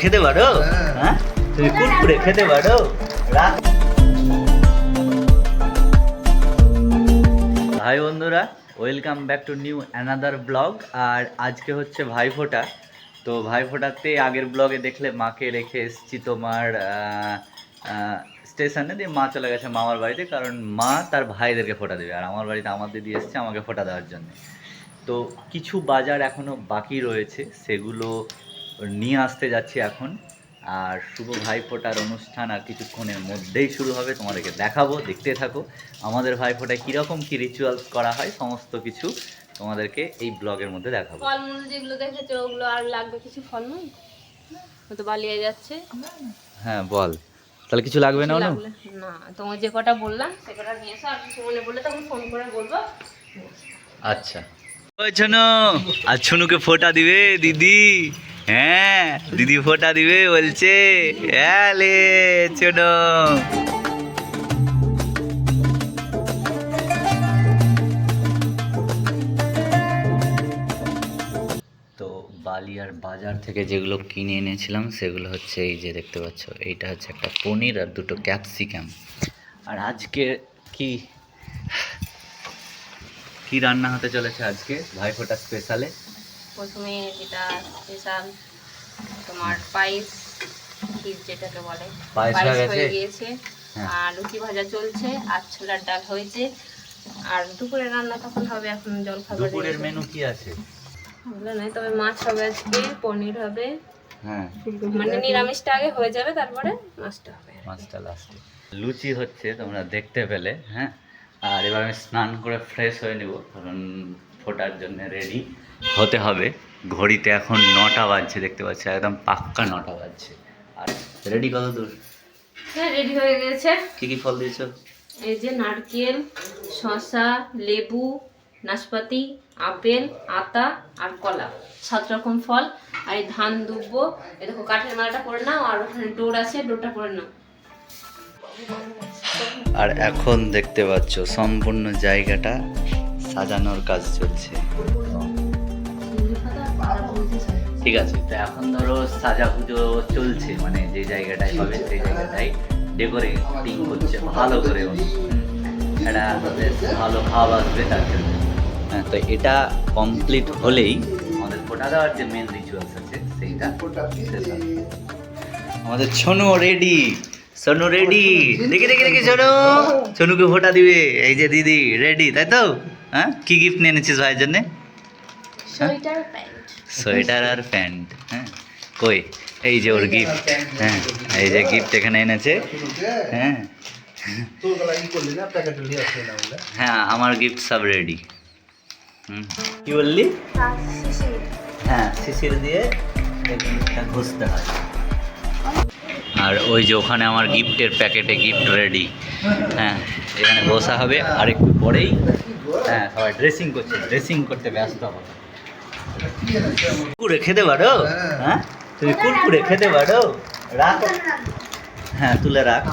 খেতে পারো? হ্যাঁ? তুমি কুরকুরে খেতে পারো? হাই বন্ধুরা welcome back to new another blog আর আজকে হচ্ছে ভাইফোঁটা তো ভাইফোঁটাতে আগের ব্লগে দেখলে মাকে রেখে এসেছি তোমার স্টেশনে। দিয়ে মা চলে গেছে মামার বাড়িতে, কারণ মা তার ভাইদেরকে ফোঁটা দেবে। আর আমার বাড়িতে আমার দিদি এসছে আমাকে ফোঁটা দেওয়ার জন্য। তো কিছু বাজার এখনও বাকি রয়েছে। সেগুলো নিয়ে আসতে যাচ্ছি এখন। আর শুভ ভাইফোঁটার অনুষ্ঠান আর কিছুক্ষণের মধ্যেই শুরু হবে তোমাদেরকে দেখাবো দেখতে থাকো। আমাদের ভাইফোঁটায় কীরকম কী রিচুয়ালস করা হয় সমস্ত কিছু তোমাদেরকে এই ব্লগের মধ্যে দেখাবো। ফলমূল যেগুলো দেখেছ ওগুলো আর লাগবে কিছু ফলমূল? তো বালিয়ে যাচ্ছে। হ্যাঁ বল। তাহলে কিছু লাগবে না না তোমার যে কটা বললাম সে কটা নিয়ে এসো আর কিছু মনে বললে তখন ফোন করে বলব। আচ্ছা। ওই ছনু আর ছনুকে ফোঁটা দিবে দিদি। হ্যাঁ দিদি ফোঁটা দিবে বলছে। হ্যাঁ লে ছনু তো বালিয়ার বাজার থেকে যেগুলো কিনে এনেছিলাম, সেগুলো হচ্ছে এই যে দেখতে পাচ্ছ, এইটা হচ্ছে একটা পনির আর দুটো ক্যাপসিকাম। আর আজকে কি কি রান্না হতে চলেছে আজকে? ভাইফোঁটা স্পেশালে প্রথমে যেটা স্পেশাল তোমার পায়েস ক্ষীর যেটাকে বলে। পায়েস হয়ে গিয়েছে। হ্যাঁ। আর লুচি ভাজা চলছে আর ছোলার ডাল হয়েছে। আর দুপুরে রান্না তখন হবে এখন জল খাবার দুপুরের মেনু কি আছে? নয় তবে মাছ হবে আজকে পনির হবে। হ্যাঁ। মানে নিরামিষটা আগে হয়ে যাবে তারপরে মাছটা হবে মাছটা লাস্টে লুচি হচ্ছে তোমরা দেখতে পেলে হ্যাঁ? আর এবার আমি স্নান করে ফ্রেশ হয়ে নেব কারণ ফোটার জন্য রেডি হতে হবে। ঘড়িতে এখন নটা বাজছে দেখতে পাচ্ছি একদম পাক্কা নটা বাজছে। আর রেডি কত দূর? হ্যাঁ রেডি হয়ে গেছে। কি কি ফল দিয়েছ? এই যে নারকেল শসা লেবু নাশপাতি আপেল আতা আর কলা। সাত রকম ফল। আর এই ধান দুব্বো এই দেখো কাঠের মালাটা করে নাও আর ওখানে ডোর আছে ডোরটা করে নাও। আর এখন দেখতে পাচ্ছ সম্পূর্ণ জায়গাটা সাজানোর কাজ চলছে। ঠিক আছে, তো এখন ধরো সাজা পুজো চলছে মানে যে জায়গাটায় হবে সেই জায়গাটায় ডেকোরেটিং করছে, ভালো করে ভালো ভাব আসবে তার জন্য। হ্যাঁ তো এটা কমপ্লিট হলেই আমাদের ফোটা দেওয়ার যে মেন রিচুয়ালস আছে, সেইটা আমাদের ছনু রেডি সোনু রেডি দেখি দেখি দেখি, সোনু। সোনুকে ফোটা দিবে, এই যে দিদি রেডি তাই তো? হ্যাঁ কি গিফট নিয়ে এনেছিস ভাইয়ের জন্য? প্যান্ট। সোয়েটার আর প্যান্ট হ্যাঁ? কই? এই যে ওর গিফট হ্যাঁ? এই যে গিফট এখানে এনেছে হ্যাঁ? হ্যাঁ আমার গিফট সব রেডি হুম। কি বললি? হ্যাঁ শিশির। দিয়ে এই জিনিসটা ঘষতে হয়। আর ওই যে ওখানে আমার গিফটের প্যাকেটে গিফট রেডি হ্যাঁ এখানে বসা হবে আর একটু পরেই। হ্যাঁ সবাই ড্রেসিং করছে ড্রেসিং করতে ব্যস্ত হবে। কুরকুরে খেতে পারো? হ্যাঁ? তুমি কুরকুরে খেতে পারো? রাখ। হ্যাঁ তুলে রাখ।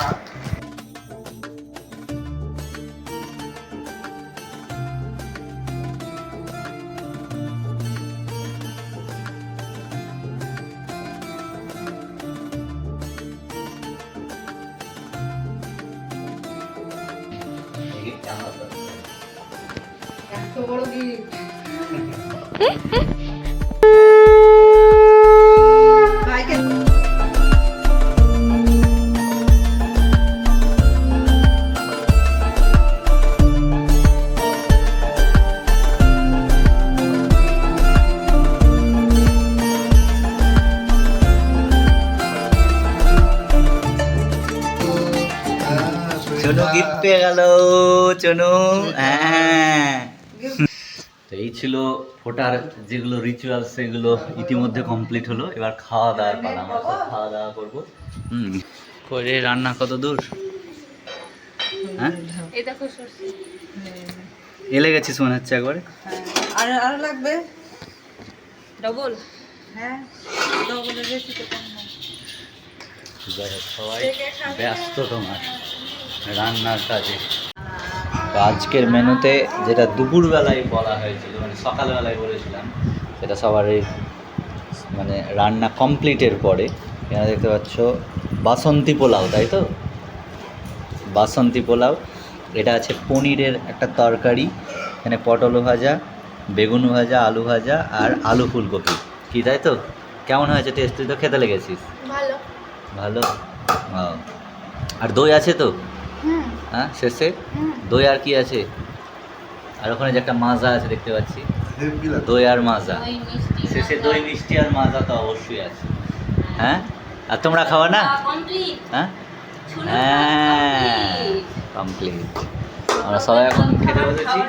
চনু গিফট পেয়ে গেল চনু। হ্যাঁ। তো এই ছিল ফোটার যেগুলো রিচুয়াল সেগুলো ইতিমধ্যে কমপ্লিট হলো। এবার খাওয়া দাওয়ার পালা আমরা খাওয়া দাওয়া করব। হুম। করে রান্না কত দূর? হ্যাঁ? এই দেখো সরষে। এলে গেছিস মনে হচ্ছে একবারে? আর আরও লাগবে? ডবল হ্যাঁ। ডবলের বেশি তো কম সবাই ব্যস্ত তোমার। রান্নার কাজে তো আজকের মেনুতে যেটা দুপুরবেলায় বলা হয়েছিল মানে সকালবেলায় বলেছিলাম সেটা সবারই মানে রান্না কমপ্লিটের পরে। এখানে দেখতে পাচ্ছ বাসন্তী পোলাও তাই তো? বাসন্তী পোলাও এটা আছে পনিরের একটা তরকারি এখানে পটল ভাজা বেগুন ভাজা আলু ভাজা আর আলু ফুলকপি। কি তাই তো? কেমন হয়েছে টেস্ট তুই তো খেতে লেগেছিস। ভালো। ভালো। আর দই আছে তো? হ্যাঁ শেষে? দই আর কি আছে? আর ওখানে যে একটা মাজা আছে দেখতে পাচ্ছি। দই আর মাজা। শেষে দই মিষ্টি আর মাজা তো অবশ্যই আছে। হ্যাঁ? আর তোমরা খাওয়া না? হ্যাঁ হ্যাঁ? কমপ্লিট আমরা সবাই এখন খেতে বসেছি।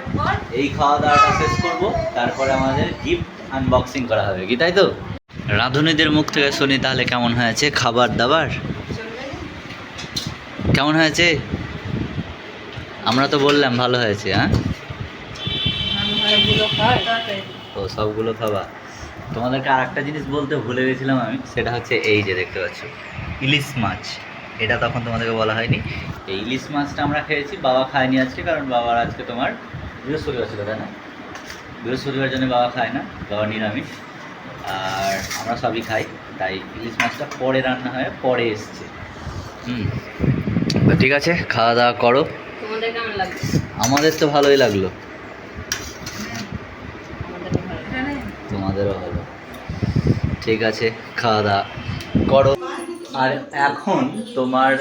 এই খাওয়া দাওয়াটা শেষ করব। তারপরে আমাদের গিফট আনবক্সিং করা হবে। কি তাই তো? রাঁধুনিদের মুখ থেকে শুনি তাহলে কেমন হয়েছে? খাবার দাবার কেমন হয়েছে? আমরা তো বললাম ভালো হয়েছে হ্যাঁ? তো সবগুলো খাবা তোমাদেরকে আর একটা জিনিস বলতে ভুলে গেছিলাম আমি, সেটা হচ্ছে এই যে দেখতে পাচ্ছ, ইলিশ মাছ। এটা তখন তোমাদেরকে বলা হয়নি। এই ইলিশ মাছটা আমরা খেয়েছি, বাবা খায়নি আজকে, কারণ বাবার আজকে তোমার বৃহস্পতিবার ছিল, তাই না? বৃহস্পতিবার জন্য বাবা খায় না, বাবা নিরামিষ। আর আমরা সবই খাই, তাই ইলিশ মাছটা পরে রান্না হয়, পরে এসছে। হুম। ঠিক আছে, খাওয়া দাওয়া করো। তোমাদের কেমন লাগছে আমাদের তো ভালোই লাগল। ভালো তোমাদেরও হলো ঠিক আছে, খাওয়া দাওয়া করো। আর এখন তোমার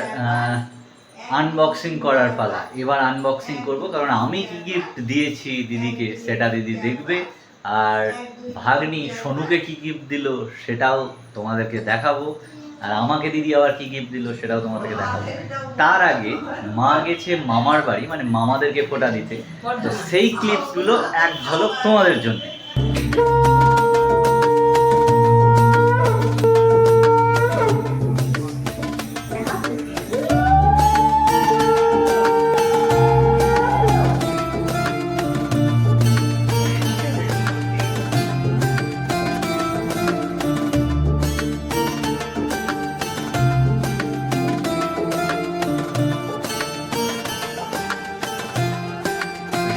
আনবক্সিং করার পালা। এবার আনবক্সিং করব, কারণ আমি কি গিফট দিয়েছি দিদিকে, সেটা দিদি দেখবে। আর ভাগ্নি সোনুকে কি গিফট দিল, সেটাও তোমাদেরকে দেখাবো। আর আমাকে দিদি আবার কি গিফট দিল সেটাও তোমাদেরকে দেখাবো। তার আগে মা গেছে মামার বাড়ি মানে মামাদেরকে ফোটা দিতে। তো সেই ক্লিপগুলো এক ঝলক তোমাদের জন্য।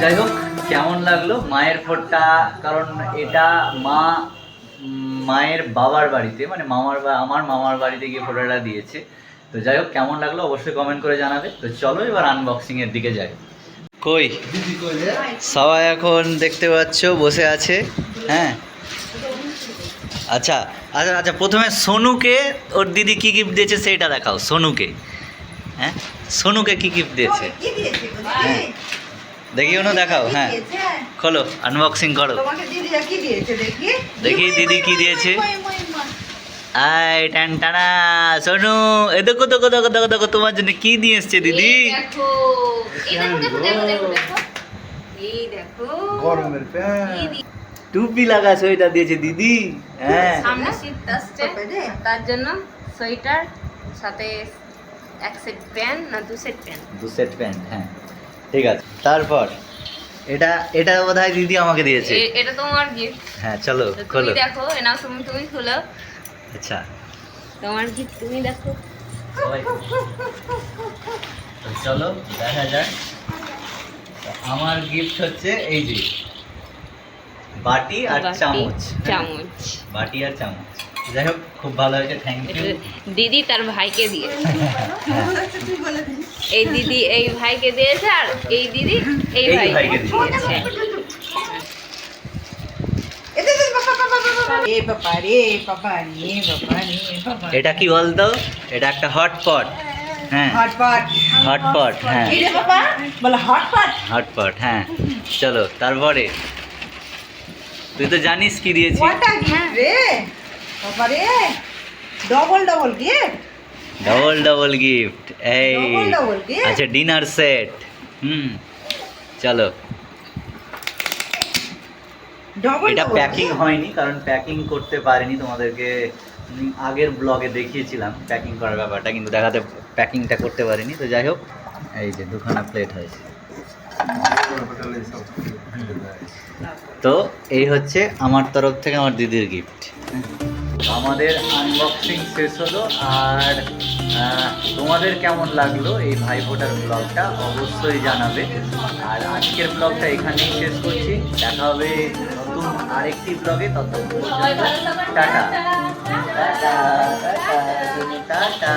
যাই হোক কেমন লাগল? মায়ের ফোরটা কারণ এটা মা মায়ের বাবার বাড়িতে মানে মামার বা আমার মামার বাড়িতে গিয়ে ফোটোটা দিয়েছে। তো যাই হোক কেমন লাগল অবশ্যই কমেন্ট করে জানাবে। তো চলো এবার আনবক্সিং এর দিকে যাই। কই? সবাই এখন দেখতে পাচ্ছ বসে আছে। হ্যাঁ? আচ্ছা আচ্ছা আচ্ছা প্রথমে সোনুকে ওর দিদি কি গিফট দিয়েছে সেইটা দেখাও সোনুকে। হ্যাঁ? সোনুকে কি গিফট দিয়েছে? হ্যাঁ। দেখি অনু দেখাও হ্যাঁ। খোলো আনবক্সিং করো। দেখি? দিদি কি দিয়েছে। আই টান টানা সোনু এ দেখো দেখো দেখো দেখো দেখো তোমার জন্য কি দিয়ে এসছে দিদি? টুপি লাগা সোয়েটার দিয়েছে দিদি। হ্যাঁ। সামনে শীত আসছে। তার জন্য সোয়েটার সাথে এক সেট প্যান্ট না দু সেট প্যান্ট দু সেট প্যান্ট হ্যাঁ। ঠিক আছে। তারপর এটা এটা বোধহয় দিদি আমাকে দিয়েছে। এটা তোমার গিফট হ্যাঁ চলো খোলো। দেখো এনাও তুমি তুমি খুলো। আচ্ছা। তোমার গিফট তুমি দেখো। চলো দেখা যাক। আমার গিফট হচ্ছে এই যে বাটি আর চামচ হ্যাঁ, চামচ। বাটি আর চামচ। যাই হোক খুব ভালো হয়েছে থ্যাংক ইউ দিদি তার ভাইকে দিয়ে। এই দিদি এই ভাইকে দিয়েছে আর এই দিদি এই ভাইকে দিয়েছে। এটা কি বলতো? এটা একটা হটপট হ্যাঁ। হটপট হটপট হ্যাঁ। হটপট হটপট হ্যাঁ। চলো তারপরে। তুই তো জানিস কি দিয়েছি। ওয়াটা গিফট রে বাবা রে double double gift double double gift এই? আচ্ছা ডিনার সেট হুম চলো। এটা প্যাকিং হয়নি কারণ প্যাকিং করতে পারিনি তোমাদেরকে আগের ব্লগে দেখিয়েছিলাম প্যাকিং করার ব্যাপারটা কিন্তু দেখাতে প্যাকিংটা করতে পারিনি। তো যাই হোক এই যে দুখানা প্লেট হয়েছে। তো এই হচ্ছে আমার তরফ থেকে আমার দিদির গিফট আমাদের আনবক্সিং শেষ হলো আর তোমাদের কেমন লাগল এই ভাই ভোটার ব্লগটা অবশ্যই জানাবে। আর আজকের ব্লগটা এখানেই শেষ করছি। দেখা হবে নতুন আরেকটি ব্লগে ততক্ষণ টাটা টাটা টাটা।